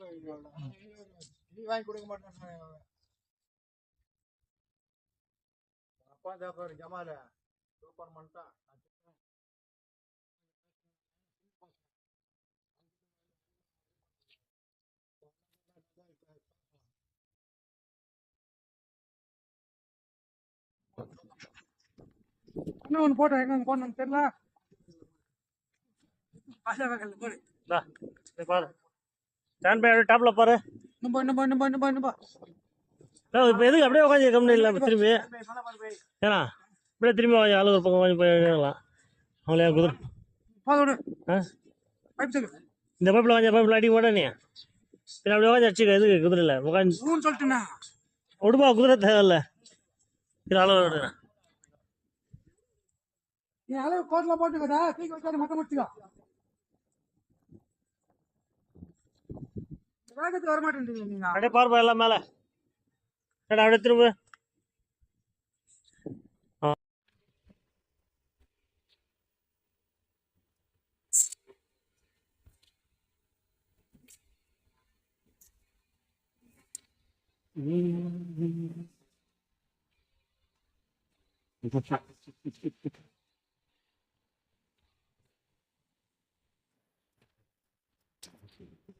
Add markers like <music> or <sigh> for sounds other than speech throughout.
வாங்கி கொடுக்க மாட்டேன் அப்பா தேப்பாரு ஜமால சூப்பர் பண்ணிட்டான் இன்னும் ஒன்று போட்டோம் எங்க போடணும் தெரியல ஆசா வகல் போடு பாரு. ஸ்டாண்ட் பை டாப்ல பாரு. இன்னும் இன்னும் இன்னும் இன்னும் இன்னும் இப்போ எதுக்கு அப்படியே உட்காந்து கம்பெனி இல்லை திரும்பி. ஏன்னா இப்படியே திரும்பி வாங்கி ஆளு ஒரு பக்கம் வாங்கி போய் எழுதலாம் அவங்களே குதிரை இந்த பைப்பில் வாங்கி பைப்பில் அடிக்க மாட்டே நீ. பின்ன அப்படியே உட்காந்து அடிச்சுக்க எதுக்கு? குதிரையில். உட்காந்து ஊன்னு சொல்லிட்டுண்ணா விடுப்பா குதிரை தேவையில்ல. இது அளவு விடுறேன் நீ அளவு கோட்டில் போட்டுக்கடா. தூக்கி வச்சாரு மொத்தம் முடிச்சுக்கோ. வேகத்துக்கு வர மாட்டேன்றீங்க நீங்க. அப்படியே பார்ப்பா எல்லாம் மேலே. ஏடா அப்படியே திரும்ப. <laughs>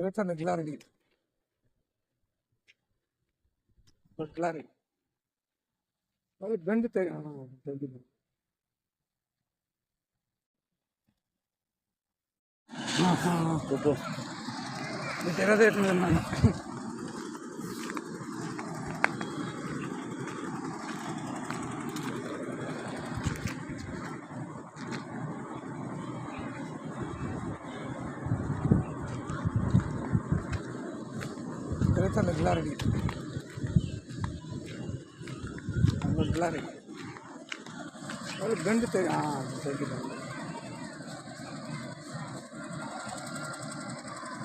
direct அந்த கிளாரிட்டி ஒரு கிளாரிட்டி அது பெண்டு தெரியும் தெரியும் சூப்பர் தெரியாத तो गिल रही लगला गंड